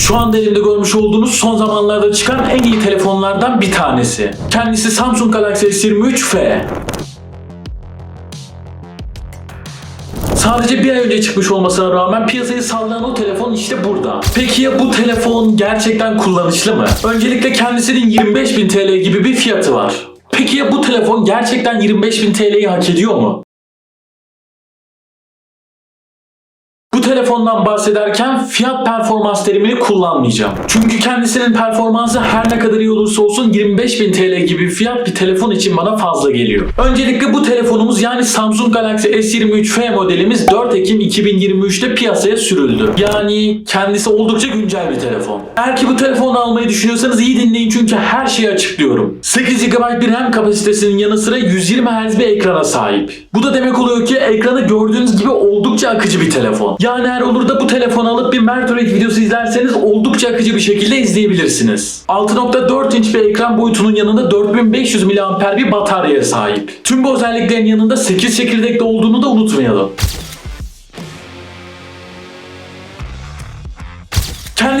Şu anda elimde görmüş olduğunuz son zamanlarda çıkan en iyi telefonlardan bir tanesi. Kendisi Samsung Galaxy S23F. Sadece bir ay önce çıkmış olmasına rağmen piyasayı sallayan o telefon işte burada. Peki ya bu telefon gerçekten kullanışlı mı? Öncelikle kendisinin 25.000 TL gibi bir fiyatı var. Peki ya bu telefon gerçekten 25.000 TL'yi hak ediyor mu? Telefondan bahsederken fiyat performans terimini kullanmayacağım. Çünkü kendisinin performansı her ne kadar iyi olursa olsun 25.000 TL gibi fiyat bir telefon için bana fazla geliyor. Öncelikle bu telefonumuz yani Samsung Galaxy S23F modelimiz 4 Ekim 2023'te piyasaya sürüldü. Yani kendisi oldukça güncel bir telefon. Eğer ki bu telefonu almayı düşünüyorsanız iyi dinleyin çünkü her şeyi açıklıyorum. 8 GB bir RAM kapasitesinin yanı sıra 120 Hz bir ekrana sahip. Bu da demek oluyor ki ekranı gördüğünüz gibi oldukça akıcı bir telefon. Yani eğer olur da bu telefonu alıp bir Mertorek videosu izlerseniz oldukça akıcı bir şekilde izleyebilirsiniz. 6.4 inç bir ekran boyutunun yanında 4500 mAh bir bataryaya sahip. Tüm bu özelliklerin yanında 8 çekirdekli olduğunu da unutmayalım.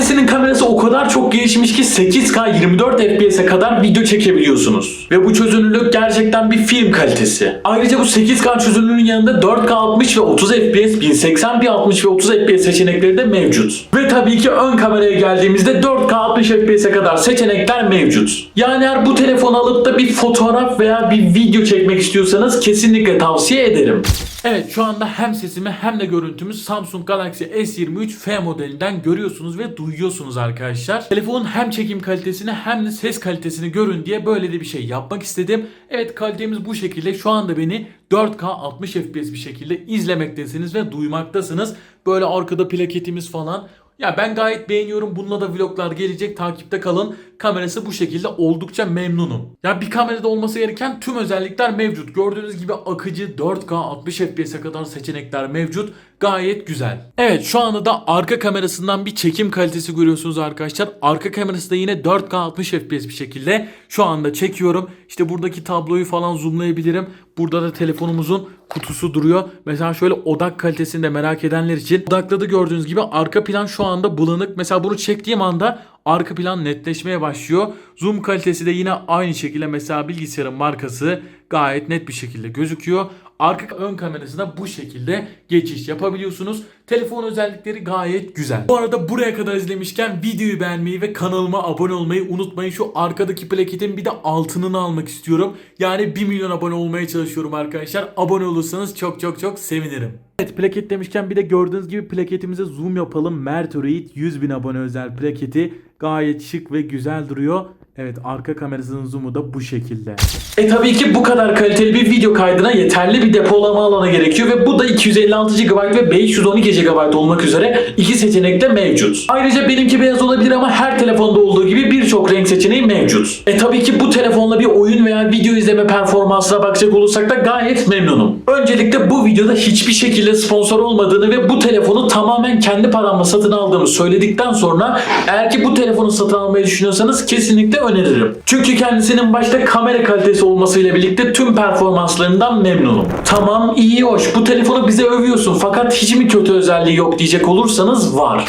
Kendisinin kamerası o kadar çok gelişmiş ki 8K 24 FPS'e kadar video çekebiliyorsunuz. Ve bu çözünürlük gerçekten bir film kalitesi. Ayrıca bu 8K çözünürlüğün yanında 4K 60 ve 30 FPS, 1080p 60 ve 30 FPS seçenekleri de mevcut. Ve tabii ki ön kameraya geldiğimizde 4K 60 FPS'e kadar seçenekler mevcut. Yani eğer bu telefonu alıp da bir fotoğraf veya bir video çekmek istiyorsanız kesinlikle tavsiye ederim. Evet şu anda hem sesimi hem de görüntümü Samsung Galaxy S23 F modelinden görüyorsunuz ve duyuyorsunuz arkadaşlar. Telefonun hem çekim kalitesini hem de ses kalitesini görün diye böyle de bir şey yapmak istedim. Evet kalitemiz bu şekilde. Şu anda beni 4K 60 FPS bir şekilde izlemektesiniz ve duymaktasınız. Böyle arkada plaketimiz falan. Ya ben gayet beğeniyorum. Bununla da vloglar gelecek. Takipte kalın. Kamerası bu şekilde oldukça memnunum. Ya bir kamerada olması gereken tüm özellikler mevcut. Gördüğünüz gibi akıcı 4K 60 FPS'e kadar seçenekler mevcut. Gayet güzel. Evet şu anda da arka kamerasından bir çekim kalitesi görüyorsunuz arkadaşlar. Arka kamerası da yine 4K 60 FPS bir şekilde şu anda çekiyorum. İşte buradaki tabloyu falan zoomlayabilirim. Burada da telefonumuzun kutusu duruyor. Mesela şöyle odak kalitesini de merak edenler için odakladı gördüğünüz gibi arka plan şu anda bulanık. Mesela bunu çektiğim anda arka plan netleşmeye başlıyor. Zoom kalitesi de yine aynı şekilde mesela bilgisayarın markası gayet net bir şekilde gözüküyor. Arka ön kamerasına bu şekilde geçiş yapabiliyorsunuz. Telefon özellikleri gayet güzel. Bu arada buraya kadar izlemişken videoyu beğenmeyi ve kanalıma abone olmayı unutmayın. Şu arkadaki plaketin bir de altınını almak istiyorum. Yani 1 milyon abone olmaya çalışıyorum arkadaşlar. Abone olursanız çok çok çok sevinirim. Evet plaket demişken bir de gördüğünüz gibi plaketimize zoom yapalım. Mertorid 100 bin abone özel plaketi gayet şık ve güzel duruyor. Evet arka kamerasının zoom'u da bu şekilde. E tabii ki bu kadar kaliteli bir video kaydına yeterli bir depolama alanı gerekiyor ve bu da 256 GB ve 512 GB olmak üzere iki seçenek de mevcut. Ayrıca benimki beyaz olabilir ama her telefonda olduğu gibi birçok renk seçeneği mevcut. E tabii ki bu telefonla bir oyun veya video izleme performansına bakacak olursak da gayet memnunum. Öncelikle bu videoda hiçbir şekilde sponsor olmadığını ve bu telefonu tamamen kendi paramla satın aldığımı söyledikten sonra eğer ki bu telefonu satın almayı düşünüyorsanız kesinlikle öneririm. Çünkü kendisinin başta kamera kalitesi olmasıyla birlikte tüm performanslarından memnunum. Tamam iyi hoş bu telefonu bize övüyorsun fakat hiç mi kötü özelliği yok diyecek olursanız var.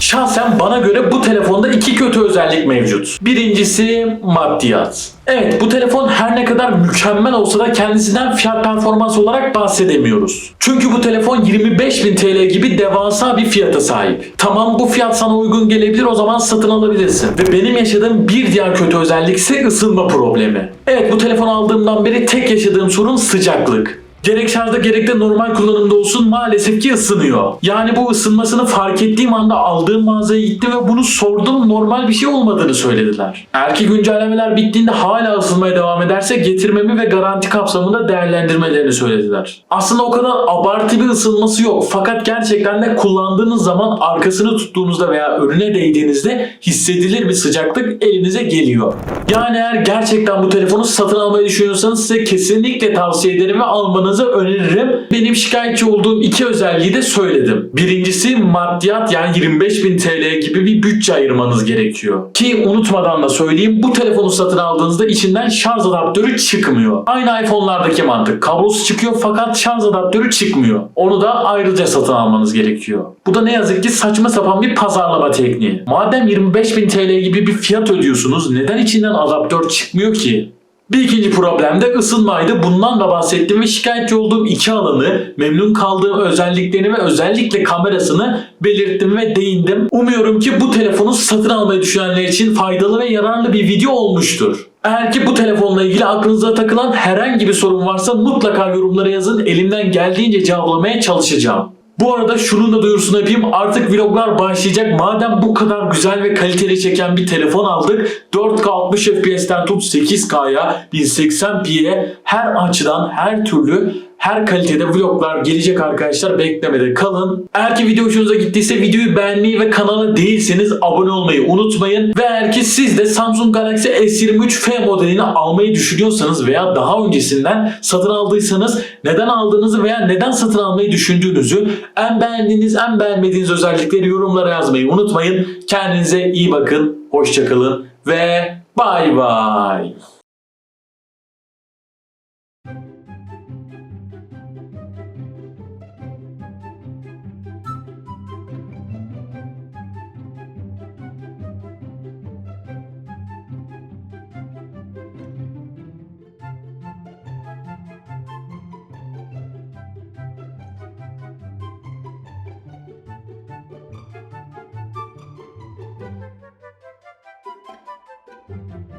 Şahsen bana göre bu telefonda iki kötü özellik mevcut. Birincisi maddiyat. Evet bu telefon her ne kadar mükemmel olsa da kendisinden fiyat performans olarak bahsedemiyoruz. Çünkü bu telefon 25.000 TL gibi devasa bir fiyata sahip. Tamam bu fiyat sana uygun gelebilir o zaman satın alabilirsin. Ve benim yaşadığım bir diğer kötü özellik ise ısınma problemi. Evet bu telefon aldığımdan beri tek yaşadığım sorun sıcaklık. Gerek şarjda gerek de normal kullanımda olsun maalesef ki ısınıyor. Yani bu ısınmasını fark ettiğim anda aldığım mağazaya gittim ve bunu sordum normal bir şey olmadığını söylediler. Eğer ki güncellemeler bittiğinde hala ısınmaya devam ederse getirmemi ve garanti kapsamında değerlendirmelerini söylediler. Aslında o kadar abartı bir ısınması yok fakat gerçekten de kullandığınız zaman arkasını tuttuğunuzda veya önüne değdiğinizde hissedilir bir sıcaklık elinize geliyor. Yani eğer gerçekten bu telefonu satın almayı düşünüyorsanız size kesinlikle tavsiye ederim ve almanızı almanızı öneririm. Benim şikayetçi olduğum iki özelliği de söyledim. Birincisi maddiyat yani 25.000 TL gibi bir bütçe ayırmanız gerekiyor. Ki unutmadan da söyleyeyim bu telefonu satın aldığınızda içinden şarj adaptörü çıkmıyor. Aynı iPhone'lardaki mantık. Kablosu çıkıyor fakat şarj adaptörü çıkmıyor. Onu da ayrıca satın almanız gerekiyor. Bu da ne yazık ki saçma sapan bir pazarlama tekniği. Madem 25.000 TL gibi bir fiyat ödüyorsunuz neden içinden adaptör çıkmıyor ki? Bir ikinci problem de ısınmaydı. Bundan da bahsettim ve şikayetçi olduğum iki alanı, memnun kaldığım özelliklerini ve özellikle kamerasını belirttim ve değindim. Umuyorum ki bu telefonu satın almayı düşünenler için faydalı ve yararlı bir video olmuştur. Eğer ki bu telefonla ilgili aklınıza takılan herhangi bir sorun varsa mutlaka yorumlara yazın. Elimden geldiğince cevaplamaya çalışacağım. Bu arada şunun da duyurusunu yapayım. Artık vloglar başlayacak. Madem bu kadar güzel ve kaliteli çeken bir telefon aldık. 4K 60 FPS'ten tut 8K'ya 1080p'ye her açıdan her türlü her kalitede vloglar gelecek arkadaşlar. Beklemede kalın. Eğer ki video hoşunuza gittiyse videoyu beğenmeyi ve kanala değilseniz abone olmayı unutmayın. Ve eğer ki siz de Samsung Galaxy S23F modelini almayı düşünüyorsanız veya daha öncesinden satın aldıysanız neden aldığınızı veya neden satın almayı düşündüğünüzü en beğendiğiniz en beğenmediğiniz özellikleri yorumlara yazmayı unutmayın. Kendinize iyi bakın. Hoşçakalın ve bay bay.